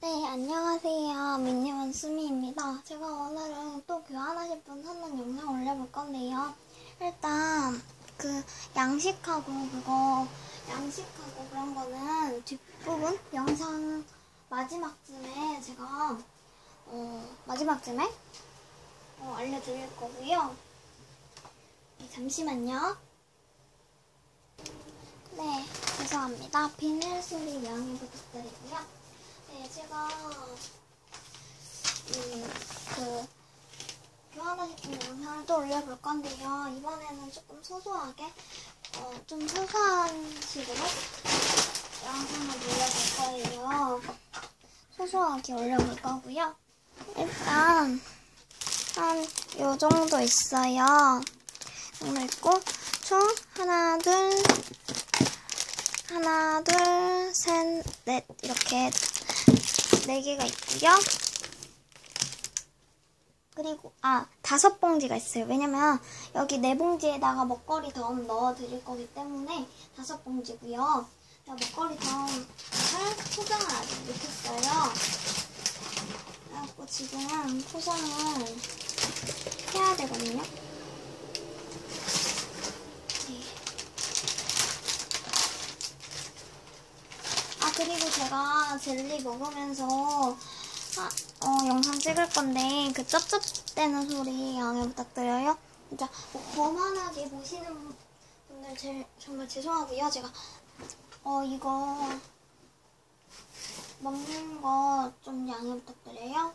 네, 안녕하세요. 미니원 수미입니다. 제가 오늘은 또 교환하실 분 찾는 영상 올려볼 건데요. 일단, 그, 양식하고 그거, 양식하고 그런 거는 뒷부분 영상 마지막쯤에 제가, 어, 마지막쯤에, 어, 알려드릴 거고요. 네, 잠시만요. 네, 죄송합니다. 비닐 소리 양해 부탁드리고요. 네, 제가 음, 그 교환하실 영상을 또 올려볼 건데요. 이번에는 조금 소소하게 어, 좀 소소한 식으로 영상을 올려볼 거예요. 소소하게 올려볼 거고요. 일단 한 요 정도 있어요. 정도 있고 총 하나 둘 하나 둘 셋 넷 이렇게 4개가 있고요. 그리고 아 다섯 봉지가 있어요. 왜냐면 여기 네 봉지에다가 먹거리 덤 넣어 드릴 거기 때문에 다섯 봉지고요. 먹거리 덤을 포장을 아직 못했어요. 그래갖고 지금 포장을 해야 되거든요. 네. 아 그리고 제가 젤리 먹으면서 아, 어, 영상 찍을 건데 그 쩝쩝대는 소리 양해 부탁드려요. 진짜 뭐 거만하게 보시는 분들 제일, 정말 죄송하고요. 제가 어 이거 먹는 거 좀 양해 부탁드려요.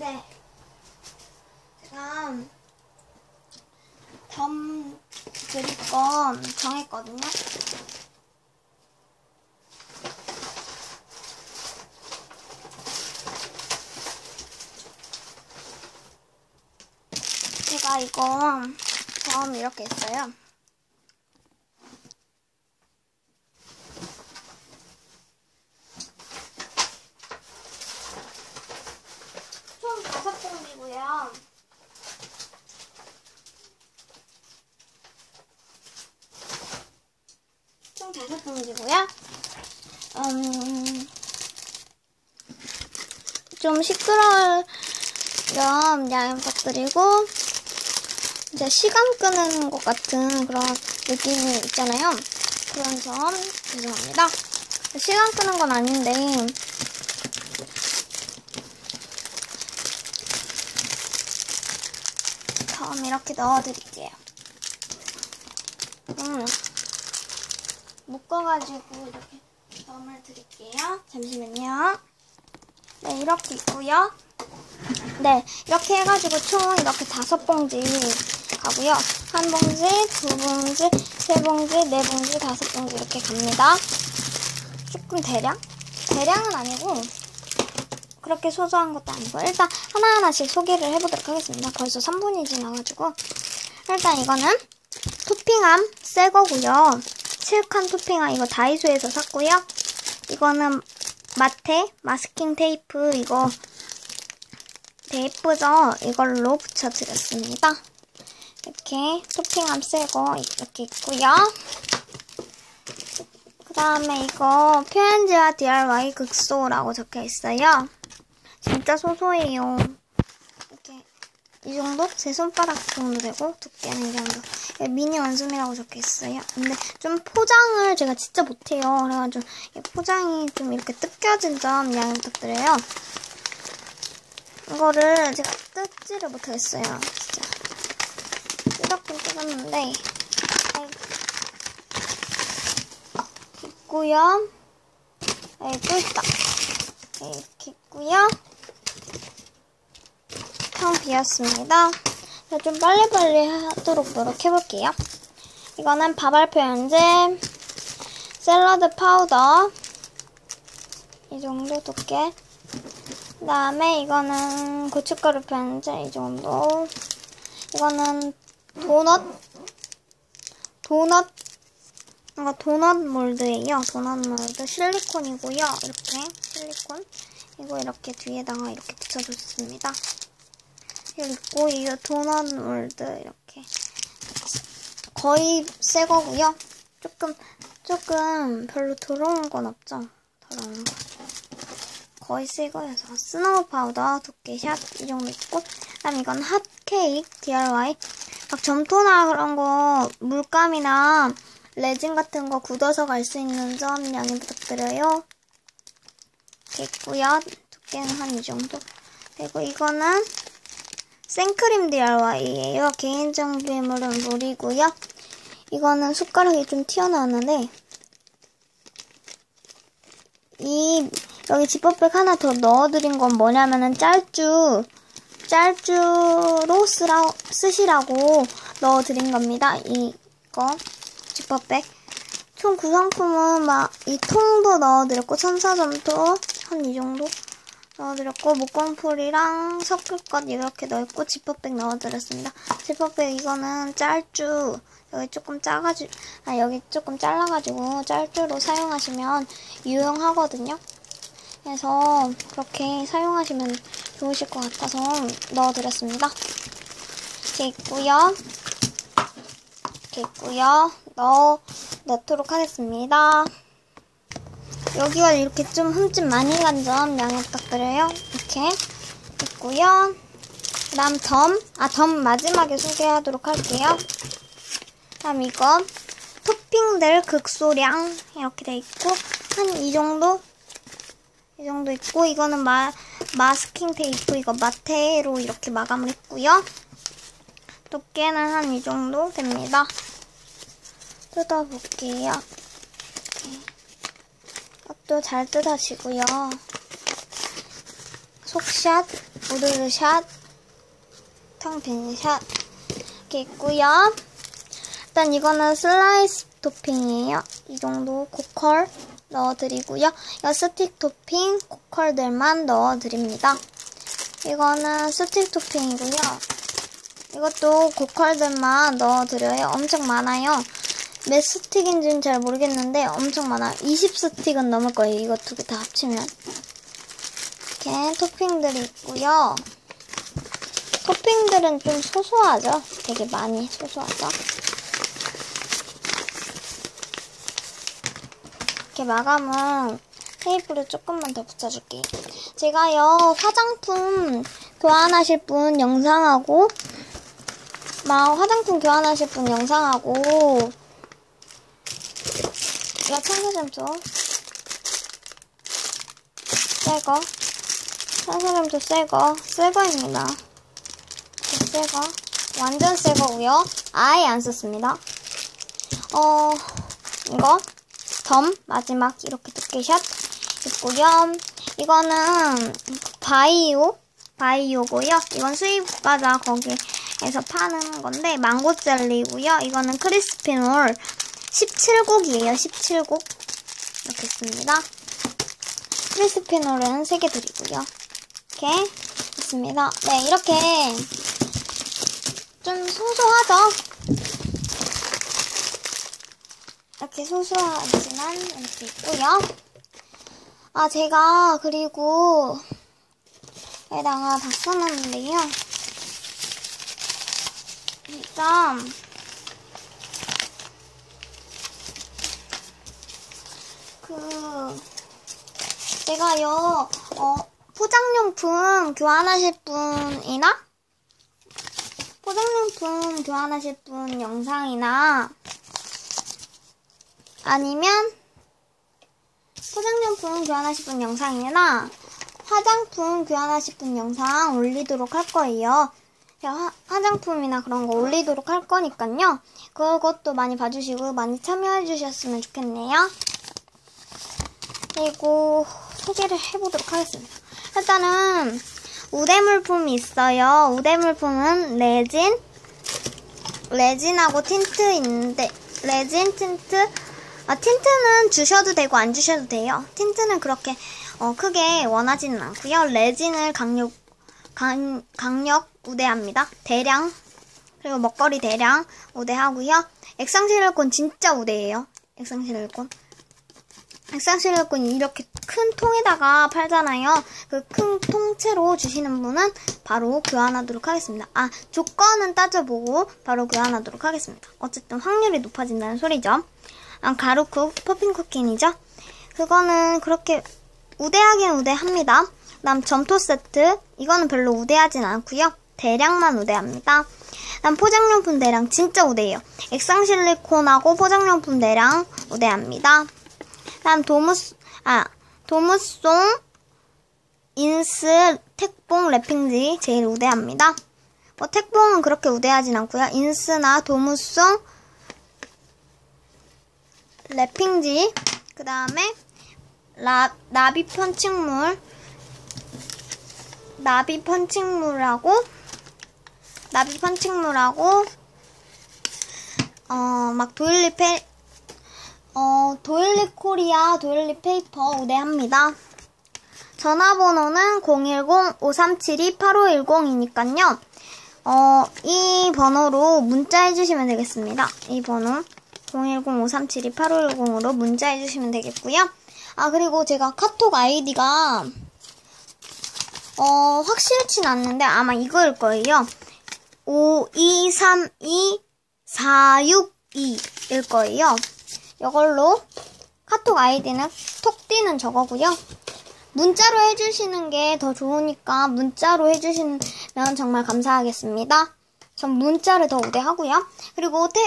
네. 제가 점 드릴 건 정했거든요. 제가 이거 점 이렇게 했어요. 총 다섯 봉지고요. 총 다섯 음, 좀 시끄러우면 양해 부탁드리고 이제 시간 끄는 것 같은 그런 느낌이 있잖아요. 그런 점 죄송합니다. 시간 끄는 건 아닌데 다음 이렇게 넣어드릴게요. 음. 묶어가지고 이렇게 점을 드릴게요. 잠시만요. 네, 이렇게 있고요. 네, 이렇게 해가지고 총 이렇게 다섯 봉지 가고요. 한 봉지, 두 봉지, 세 봉지, 네 봉지, 다섯 봉지 이렇게 갑니다. 조금 대량? 대량은 아니고 그렇게 소소한 것도 아니고 일단 하나하나씩 소개를 해보도록 하겠습니다. 벌써 3분이 지나가지고 일단 이거는 토핑함 새 거고요. 실칸 토핑함 이거 다이소에서 샀고요. 이거는 마테 마스킹 테이프 이거 되게 예쁘죠? 이걸로 붙여드렸습니다. 이렇게 토핑함 새거 이렇게 있고요. 그 다음에 이거 표현지와 DIY 극소라고 적혀 있어요. 진짜 소소해요. 이렇게 이 정도? 제 손바닥 정도 되고 두께는 이 정도. 미니 원숭이라고 적혀 있어요. 근데 좀 포장을 제가 진짜 못해요. 그래가지고 포장이 좀 이렇게 뜯겨진 점 양해 부탁드려요. 이거를 제가 뜯지를 못하겠어요. 진짜. 뜯었긴 뜯었는데 있고요. 여기 또 있다. 이렇게 있고요. 텅 비었습니다. 좀 빨리빨리 하도록 노력해볼게요. 이거는 밥알 표현제, 샐러드 파우더, 이 정도 두께. 그 다음에 이거는 고춧가루 표현제, 이 정도. 이거는 도넛, 도넛, 뭔가 도넛 몰드예요. 도넛 몰드 실리콘이고요. 이렇게 실리콘. 이거 이렇게 뒤에다가 이렇게 붙여줬습니다. 그리고 이 도넛 몰드 이렇게 거의 새 거고요. 조금 조금 별로 더러운 건 없죠. 더러운 거. 거의 새 거여서 스노우 파우더 두께 샷 이 정도 있고 그다음 이건 핫 케이크 DIY 막 점토나 그런 거 물감이나 레진 같은 거 굳어서 갈 수 있는 점 양해 부탁드려요. 있고요. 두께는 한 이 정도. 그리고 이거는 생크림 DIY예요. 개인 정 비물은 물이고요. 이거는 숟가락이 좀 튀어나왔는데 이 여기 지퍼백 하나 더 넣어드린 건 뭐냐면은 짤주 짤주로 쓰라, 쓰시라고 넣어드린 겁니다. 이거 지퍼백 총 구성품은 막 이 통도 넣어드렸고 천사점도 한 이 정도 넣어드렸고 목공풀이랑 것 이렇게 넣었고 지퍼백 넣어드렸습니다. 지퍼백 이거는 짤주 여기 조금 짜가지고 아 여기 조금 잘라가지고 짤주로 사용하시면 유용하거든요. 그래서 그렇게 사용하시면 좋으실 것 같아서 넣어드렸습니다. 이렇게 있고요. 이렇게 있고요. 넣어 넣도록 하겠습니다. 여기가 이렇게 좀 흠집 많이 간 점 양해 부탁드려요. 이렇게 있고요. 그 다음 점, 아, 점 마지막에 소개하도록 할게요. 그 다음 이거 토핑들 극소량 이렇게 돼 있고 한 이 정도 이 정도 있고 이거는 마, 마스킹 테이프 이거 마테로 이렇게 마감을 했고요. 두께는 한 이 정도 됩니다. 뜯어볼게요. 이것도 잘 뜯어지고요. 속샷, 우드샷, 텅빈샷 이렇게 있고요. 일단 이거는 슬라이스 토핑이에요. 이 정도 고컬 넣어드리고요. 이거 스틱 토핑 고컬들만 넣어드립니다. 이거는 스틱 토핑이고요. 이것도 고컬들만 넣어드려요. 엄청 많아요. 몇 스틱인지는 잘 모르겠는데 엄청 많아요. 20스틱은 넘을 거예요. 이거 두 개 다 합치면. 이렇게 토핑들이 있고요. 토핑들은 좀 소소하죠? 되게 많이 소소하죠? 이렇게 마감은 테이프를 조금만 더 붙여줄게요. 제가요, 화장품 교환하실 분 영상하고, 막 화장품 교환하실 분 영상하고, 이거 천사점토 새거. 천사점토 새거. 새거입니다 새거? 완전 새거고요 아예 안 썼습니다. 어 이거? 점 마지막 이렇게 두께샷 있고요. 이거는 바이오? 바이오고요. 이건 수입과자 거기에서 파는 건데 망고 젤리고요. 이거는 크리스피놀 17곡이에요. 17곡. 이렇게 있습니다. 크리스피놀은 3개 드리고요. 이렇게 있습니다. 네, 이렇게 좀 소소하죠? 이렇게 소소하지만 이렇게 있고요. 아, 제가 그리고 여기다가 다 써놨는데요. 일단 그 제가요 어, 포장용품 교환하실 분이나 포장용품 교환하실 분 영상이나 아니면 포장용품 교환하실 분 영상이나 화장품 교환하실 분 영상 올리도록 할 거예요. 화, 화장품이나 그런 거 올리도록 할 거니까요. 그것도 많이 봐주시고 많이 참여해 주셨으면 좋겠네요. 그리고 소개를 해보도록 하겠습니다. 일단은 우대 물품이 있어요. 우대 물품은 레진, 레진하고 틴트 있는데 레진, 틴트, 아, 틴트는 주셔도 되고 안 주셔도 돼요. 틴트는 그렇게 어, 크게 원하지는 않고요. 레진을 강력 강, 강력 우대합니다. 대량 그리고 먹거리 대량 우대하고요. 액상 실리콘 진짜 우대예요. 액상 실리콘. 액상 실리콘이 이렇게 큰 통에다가 팔잖아요. 그 큰 통째로 주시는 분은 바로 교환하도록 하겠습니다. 아, 조건은 따져보고 바로 교환하도록 하겠습니다. 어쨌든 확률이 높아진다는 소리죠. 아, 가루쿡 퍼핀 쿠키이죠. 그거는 그렇게 우대하긴 우대합니다. 그다음 점토 세트 이거는 별로 우대하진 않고요. 대량만 우대합니다. 그다음 포장용품 대량 진짜 우대해요. 액상 실리콘하고 포장용품 대량 우대합니다. 그다음 도무스 아 도무송 인스 택봉 랩핑지 제일 우대합니다. 뭐 택봉은 그렇게 우대하진 않고요. 인스나 도무송 랩핑지 그 다음에 나비 편칭물 나비 편칭물하고 나비 편칭물하고 어 막 도일리 페 어, 도일리 코리아 도일리 페이퍼 우대합니다. 전화번호는 010-5372-8510이니까요. 어, 이 번호로 문자해 주시면 되겠습니다. 이 번호 010-5372-8510으로 문자해 주시면 되겠고요. 아, 그리고 제가 카톡 아이디가 어, 확실치 는 않는데 아마 이거일 거예요. 5232462일 거예요. 이걸로 카톡 아이디는 톡 띠는 저거고요. 문자로 해주시는 게 더 좋으니까 문자로 해주시면 정말 감사하겠습니다. 전 문자를 더 우대하고요. 그리고 태,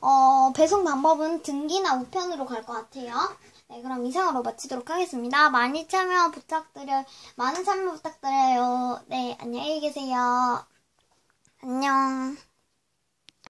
어, 배송 방법은 등기나 우편으로 갈 것 같아요. 네, 그럼 이상으로 마치도록 하겠습니다. 많이 참여 부탁드려요. 많은 참여 부탁드려요. 네, 안녕히 계세요. 안녕.